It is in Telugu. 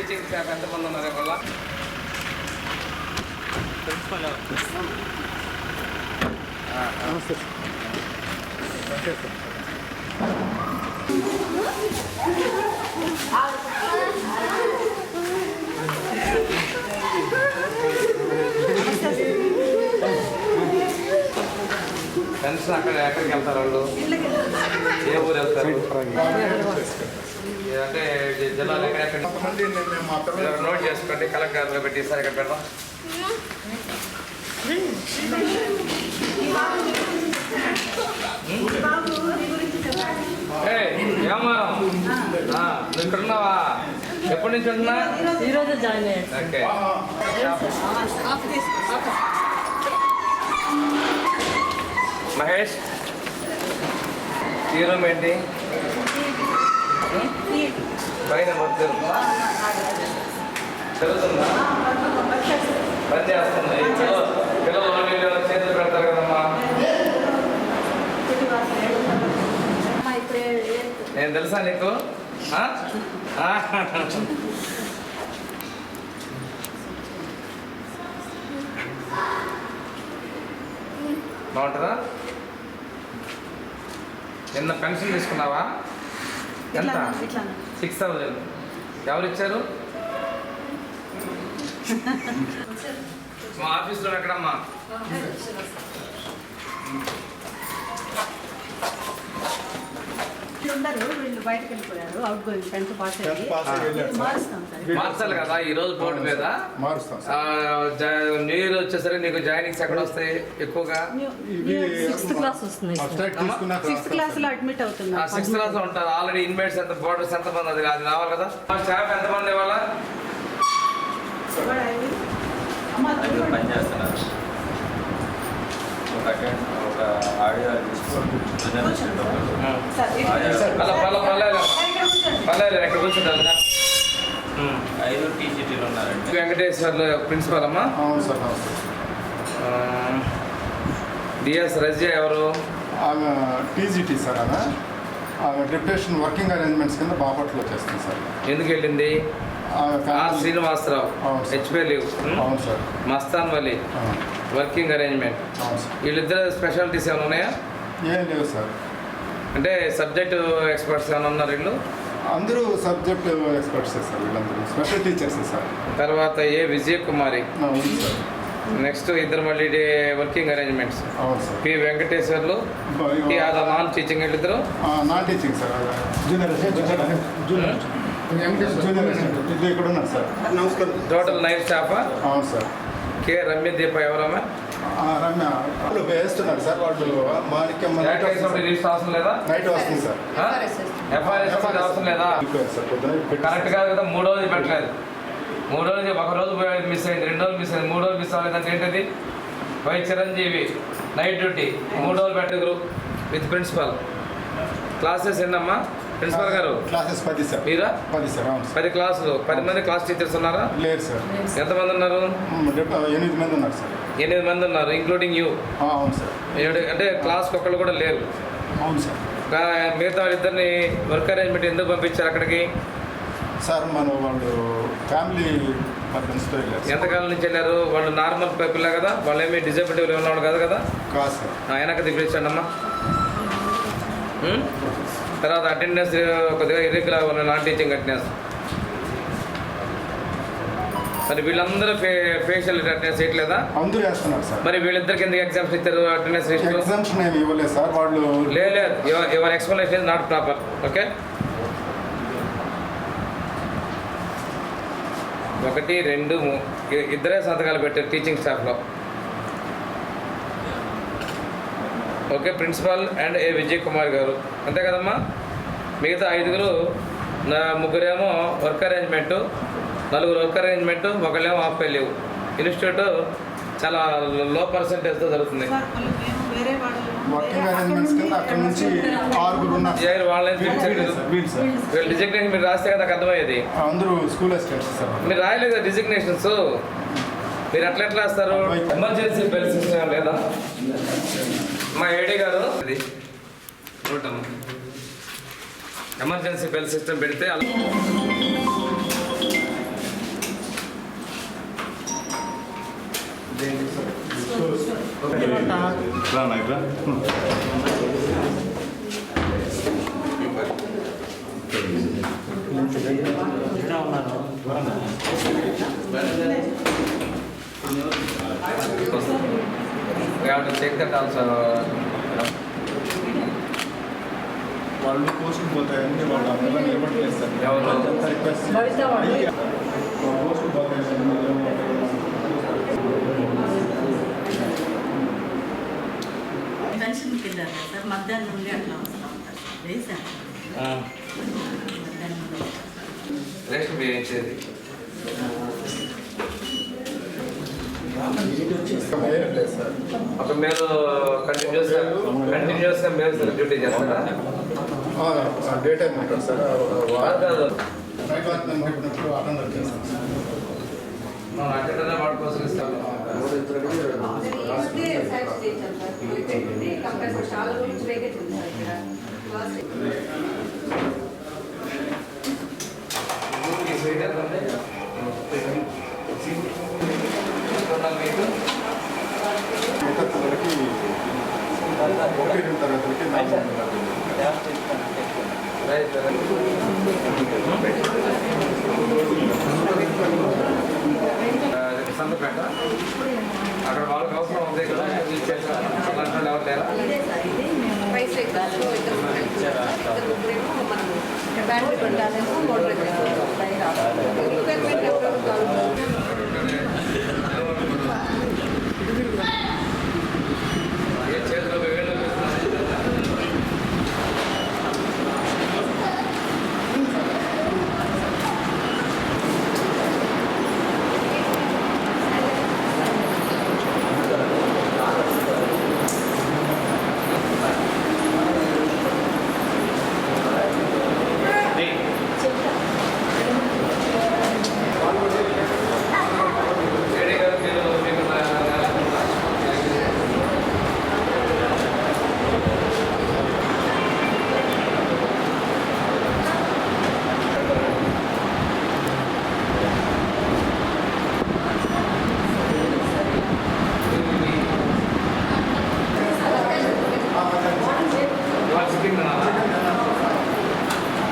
టీచింగ్ స్టాఫ్ ఎంతమంది ఉన్నారు ఇవాళ? ఫ్రెండ్స్ అక్కడ ఎక్కడికి వెళ్తారు వాళ్ళు? ఏ ఊరు వెళ్తారు? అంటే జిల్లాలో కొంతమంది నోట్ చేసుకోండి కలెక్టర్లో పెట్టి సార్ ఇక్కడ పెడదాం ఏయ్, ఏమ్మా? ఆ, నువ్వు ఇక్కడ ఉన్నావా ఎప్పటి నుంచి ఉంటున్నా ఈరోజు జాయిన్ అయ్యాడు ఓకే. మహేష్ రూమ్ ఏంటి? పైన మొత్తం తెలుస్తుందా పని చేస్తుంది పిల్లలు పిల్లలు చేతులు పెడతారు కదమ్మా. నేను తెలుసా నీకు? బాగుంటుందా? నిన్న పెన్షన్ తీసుకున్నావా? ఎంత? Six thousand. ఎవరు ఇచ్చారు మా ఆఫీస్లో ఎక్కడమ్మా ఉండరు వీళ్ళు బయటకు వెళ్ళిపోయారు. అవుట్ గోయింగ్ టెన్త్ పాస్ అయ్యి వెళ్ళారు. మారుస్తాం సార్. మార్చాలి కదా ఈ రోజు బోర్డు మీద? మారుస్తాం సార్. న్యూ ఇయర్ వచ్చేసరికి నీకు జాయినింగ్స్ ఎక్కడ వస్తాయి ఎక్కువగా? ఇవి సిక్స్త్ క్లాస్ వస్తుంది సార్. అబ్స్ట్రాక్ట్ తీసుకున్నాక సిక్స్త్ క్లాస్లో అడ్మిట్ అవుతున్నారు సిక్స్త్ క్లాస్లో ఉంటారు. ఆల్రెడీ ఇన్మేట్స్ ఎంత బోర్డర్స్ ఎంత మంది అది అది రావాలి కదా? మా స్టాఫ్ ఎంత మంది ఇవాళ? ఐదుగురు పని చేస్తున్నారు ఒక అటెండ్ ఒక ఆడియో కూర్చుంటారు టీసీటీలు ఉన్నారండి. వెంకటేశ్వర్లు ప్రిన్సిపల్ అమ్మా? అవును సార్ అవును సార్. డిఎస్ రజియా ఎవరు? ఆమె టీజీటీ సార్ ఆమె. ఆమె డిప్యూటేషన్ వర్కింగ్ అరేంజ్మెంట్స్ కింద బాపట్లో చేస్తుంది సార్. ఎందుకు వెళ్ళింది? శ్రీనివాసరావు. HP leave. అవును sir. Mastan Vali. Working arrangement. అవును సార్. వీళ్ళిద్దరు స్పెషాలిటీస్ ఏమైనా ఉన్నాయా? ఏం లేవు సార్. అంటే సబ్జెక్ట్ ఎక్స్పర్ట్స్ ఏమైనా ఉన్నారు వీళ్ళు? అందరూ సబ్జెక్ట్ ఎక్స్పర్ట్స్ సార్ వీళ్ళందరూ. Special teachers sir. తర్వాత ఏ విజయ కుమారి ఉంది సార్. నెక్స్ట్ ఇద్దరు మళ్ళీ వర్కింగ్ అరేంజ్మెంట్స్. అవును sir. P Venkateswarlu non teaching వీళ్ళిద్దరు? Non teaching sir. Junior junior ఇక్కడ ఉన్నారు సార్. నమస్కారం. టోటల్ నైన్ స్టాఫ్ అవును సార్. కే రమ్య దీప ఎవరమ్మా? ఆ, రమ్య. వాళ్ళు వేస్తున్నారు సార్ వాళ్ళు మాణిక్యం రిజిస్టర్ అవసరం లేదా? నైట్ వస్తుంది సార్. ఎఫ్ఐఆర్ అవసరం లేదా? కరెక్ట్ కాదు కదా మూడు రోజులు పెట్టలేదు. మూడు రోజులు ఒక రోజు మిస్ అయింది. రెండు రోజులు మిస్ అయింది. మూడు రోజులు మిస్ అవ్వలేదంటే ఏంటది? వై చిరంజీవి నైట్ డ్యూటీ మూడు రోజులు పెట్టరు విత్ ప్రిన్సిపల్ క్లాసెస్ ఎన్నమ్మా? ప్రిన్సిపల్ గారు. క్లాసెస్ పది సార్ మీరా? పది సార్ అవును సార్. పది క్లాసులు పది మంది క్లాస్ టీచర్స్ ఉన్నారా? లేదు సార్. ఎంతమంది ఉన్నారు? ఎనిమిది మంది ఉన్నారు సార్. ఎనిమిది మంది ఉన్నారు ఇంక్లూడింగ్ యూ అవును సార్. అంటే క్లాస్కి ఒకళ్ళు కూడా లేరు. అవును సార్. మిగతా వాళ్ళిద్దరిని వర్క్ అరేంజ్మెంట్ ఎందుకు పంపించారు అక్కడికి? సార్ మన వాళ్ళు ఫ్యామిలీ వెళ్ళారు. ఎంతకాలం నుంచి వెళ్ళారు? వాళ్ళు నార్మల్ పీపుల్ కదా? వాళ్ళు ఏమి డిజబిలిటీ ఉన్నవాళ్ళు కాదు కదా? కాదు సార్. వెనక తిప్పించండి అమ్మా? తర్వాత అటెండెన్స్ కొద్దిగా ఇర్రెగ్యులర్ ఉన్న నాన్ టీచింగ్ అటెండెన్స్ మరి వీళ్ళందరూ ఫేషియల్ అటెండెన్స్ వేయట్లేదా అందరూ వేస్తున్నారు సార్. మరి వీళ్ళిద్దరికి ఎందుకు ఎగ్జామ్స్ ఇచ్చారు? అటెండెన్స్ ఎగ్జామ్షన్ ఏమి ఇవ్వలేదు సార్. వాళ్ళు లేదు your explanation not proper okay ఒకటి రెండు ఇద్దరే సంతకాలు పెట్టారు teaching స్టాఫ్లో okay principal and A Vijay Kumar garu. అంతే కదమ్మా? మిగతా ఐదుగురు నా ముగ్గురేమో వర్క్ అరేంజ్మెంటు నలుగురు వర్క్ అరేంజ్మెంటు ఒకళ్ళేమో ఆఫ్ లీవ్. ఇన్స్టిట్యూట్ చాలా లో పర్సంటేజ్తో జరుగుతుంది. వేరే వాళ్ళు డిజిగ్నేషన్ మీరు రాస్తే కదా నాకు అర్థమయ్యేది. అందరూ స్కూల్ మీరు రాయలేదు డిజిగ్నేషన్స్ మీరు ఎట్లా ఎట్లా రాస్తారు ఎమర్జెన్సీ బెల్ సిస్టమ్ లేదా? మా ఏడీ గారు. అది చూడటం ఎమర్జెన్సీ బెల్ సిస్టమ్ పెడితే అలా We have to check that also. వాళ్ళు పోస్ట్ పోతాయని వాళ్ళు అందరూ నిలబడలేదు సార్. రిక్వెస్ట్ కదా సార్? మధ్యాహ్నం నుండి అట్లా వస్తూ ఉంటారు వేశాను మధ్యాహ్నం నుండి. రేషన్ బియ్యం ఇచ్చేది. అప్పుడు మీరు కంటిన్యూస్ కంటిన్యూస్గా మీరు డ్యూటీ చేస్తారా? డే టైం ఉంటుంది సార్. కాదు, కాదు నైట్ వాక్ చెప్పినప్పుడు అటెండ్ మిగతా పిల్లలకి ఒకటి. రైట్ సంతపేట. అక్కడ వాళ్ళకి అవసరం ఉంది కదా ఇచ్చేసారు అలాంటి ఎవరు లేరా? మోటార్